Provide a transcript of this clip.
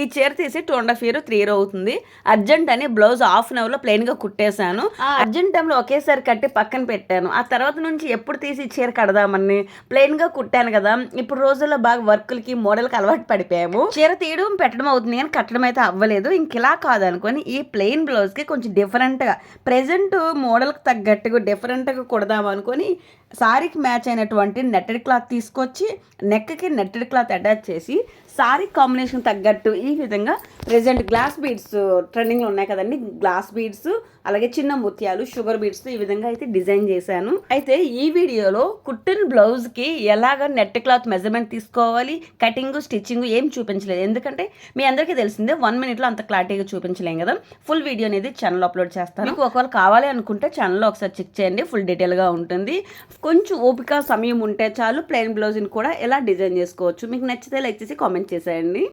ఈ చీర తీసి two and half year three year అవుతుంది. అర్జెంట్ అని బ్లౌజ్ హాఫ్ అన్ అవర్లో ప్లెయిన్గా కుట్టేశాను. ఆ అర్జెంట్ టైంలో ఒకేసారి కట్టి పక్కన పెట్టాను. ఆ తర్వాత నుంచి ఎప్పుడు తీసి చీర కడదామని ప్లెయిన్గా కుట్టాను కదా. ఇప్పుడు రోజుల్లో బాగా వర్కులకి మోడల్కి అలవాటు పడిపోయాము. చీర తీయడం పెట్టడం అవుతుంది కానీ కట్టడం అయితే అవ్వలేదు. ఇంకెలా కాదనుకొని ఈ ప్లెయిన్ బ్లౌజ్కి కొంచెం డిఫరెంట్గా ప్రజెంట్ మోడల్కి తగ్గట్టుగా డిఫరెంట్గా కుడదాం అనుకొని సారీకి మ్యాచ్ అయినటువంటి నెట్టెడ్ క్లాత్ తీసుకొచ్చి నెక్కి నెట్టెడ్ క్లాత్ అటాచ్ చేసి సారీ కాంబినేషన్ తగ్గట్టు ఈ ఈ విధంగా ప్రజెంట్ గ్లాస్ బీడ్స్ ట్రెండింగ్లో ఉన్నాయి కదండి. గ్లాస్ బీడ్స్ అలాగే చిన్న ముత్యాలు షుగర్ బీడ్స్ ఈ విధంగా అయితే డిజైన్ చేశాను. అయితే ఈ వీడియోలో కుట్టిన బ్లౌజ్కి ఎలాగ నెట్ క్లాత్ మెజర్మెంట్ తీసుకోవాలి కటింగ్ స్టిచ్చింగ్ ఏం చూపించలేదు. ఎందుకంటే మీ అందరికీ తెలిసిందే వన్ మినిట్లో అంత క్లారిటీగా చూపించలేం కదా. ఫుల్ వీడియో అనేది ఛానల్ అప్లోడ్ చేస్తాను. మీకు ఒకవేళ కావాలి అనుకుంటే ఛానల్లో ఒకసారి చెక్ చేయండి ఫుల్ డీటెయిల్గా ఉంటుంది. కొంచెం ఓపిక సమయం ఉంటే చాలు ప్లెయిన్ బ్లౌజ్ని కూడా ఎలా డిజైన్ చేసుకోవచ్చు. మీకు నచ్చితే లైక్ చేసి కామెంట్ చేసేయండి.